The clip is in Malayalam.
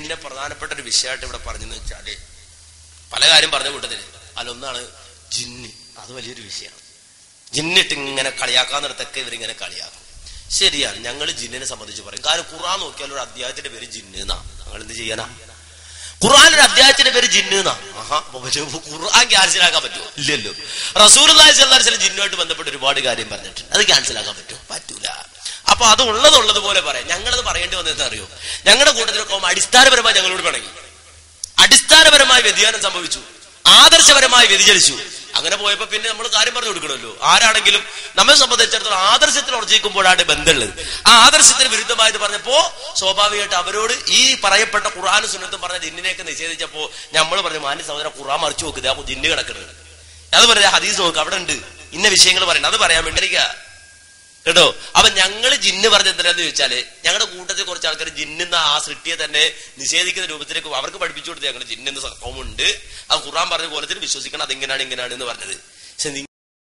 ജിന്നിന്റെ പ്രധാനപ്പെട്ട ഒരു വിഷയമായിട്ട് ഇവിടെ പറഞ്ഞെന്ന് വെച്ചാൽ പല കാര്യം പറഞ്ഞു കൂട്ടത്തിൽ. അതിലൊന്നാണ് ജിന്ന്. അത് വലിയൊരു വിഷയമാണ്. ജിന്നിട്ട് ഇങ്ങനെ കളിയാക്കാന്നിടത്തൊക്കെ ഇവരിങ്ങനെ കളിയാക്കും. ശരിയാണ്. ഞങ്ങൾ ജിന്നിനെ സംബന്ധിച്ച് പറയും. കാരണം ഖുറാൻ നോക്കിയാൽ ഒരു അധ്യായത്തിന്റെ പേര് ജിന്ന് ഞങ്ങൾ എന്ത് ചെയ്യാനാ ഒരു അധ്യായത്തിന്റെ പേര് ജിന്ന് ഖുർആൻ ക്യാൻസൽ ആക്കാൻ പറ്റുമോ? ഇല്ലല്ലോ. റസൂൽ ജിന്നുമായിട്ട് ബന്ധപ്പെട്ട് ഒരുപാട് കാര്യം പറഞ്ഞിട്ടുണ്ട്. അത് ക്യാൻസലാക്കാൻ പറ്റുമോ? അപ്പൊ അത് ഉള്ളത് പോലെ പറയാം. ഞങ്ങളത് പറയേണ്ടി വന്നതെന്ന് അറിയോ? ഞങ്ങളുടെ കൂട്ടത്തിലൊക്കെ അടിസ്ഥാനപരമായി ഞങ്ങളോട് പിണങ്ങി. അടിസ്ഥാനപരമായ വ്യതിയാനം സംഭവിച്ചു. ആദർശപരമായി വ്യതിചലിച്ചു. അങ്ങനെ പോയപ്പോ പിന്നെ നമ്മൾ കാര്യം പറഞ്ഞു കൊടുക്കണമല്ലോ. ആരാണെങ്കിലും നമ്മെ സംബന്ധിച്ചിടത്തോളം ആദർശത്തിൽ ഉറച്ചിരിക്കുമ്പോഴാണ് ബന്ധമുള്ളത്. ആ ആദർശത്തിന് വിരുദ്ധമായത് പറഞ്ഞപ്പോ സ്വാഭാവികമായിട്ട് അവരോട് ഈ പറയപ്പെട്ട ഖുറാനും സുന്നത്തും പറഞ്ഞ ജിന്നിനെയൊക്കെ നിഷേധിച്ചപ്പോ നമ്മൾ പറഞ്ഞു മാന്യ സഹോദര ഖുറാൻ മറിച്ചു നോക്കുക ജിന്ന് കിടക്കുന്നത് അത് പറഞ്ഞ ഹദീസ് നോക്കുക അവിടെ ഉണ്ട്. ഇന്ന വിഷയങ്ങൾ പറയുന്നത് അത് പറയാൻ വേണ്ടി. കേട്ടോ? അപ്പൊ ഞങ്ങൾ ജിന്ന് പറഞ്ഞ എന്തിനാന്ന് ചോദിച്ചാൽ ഞങ്ങളുടെ കൂട്ടത്തിൽ കുറച്ച് ആൾക്കാർ ജിന്നുന്ന ആ സൃഷ്ടിയെ തന്നെ നിഷേധിക്കുന്ന രൂപത്തിലേക്ക് അവർക്ക് പഠിപ്പിച്ചു കൊടുത്ത് ഞങ്ങൾ ജിന്നെന്ന സംഭവമുണ്ട് ആ ഖുറാൻ പറഞ്ഞ കോലത്തിൽ വിശ്വസിക്കണം അതെങ്ങനെയാണ് ഇങ്ങനെയാണ് എന്ന് പറഞ്ഞത്. പക്ഷെ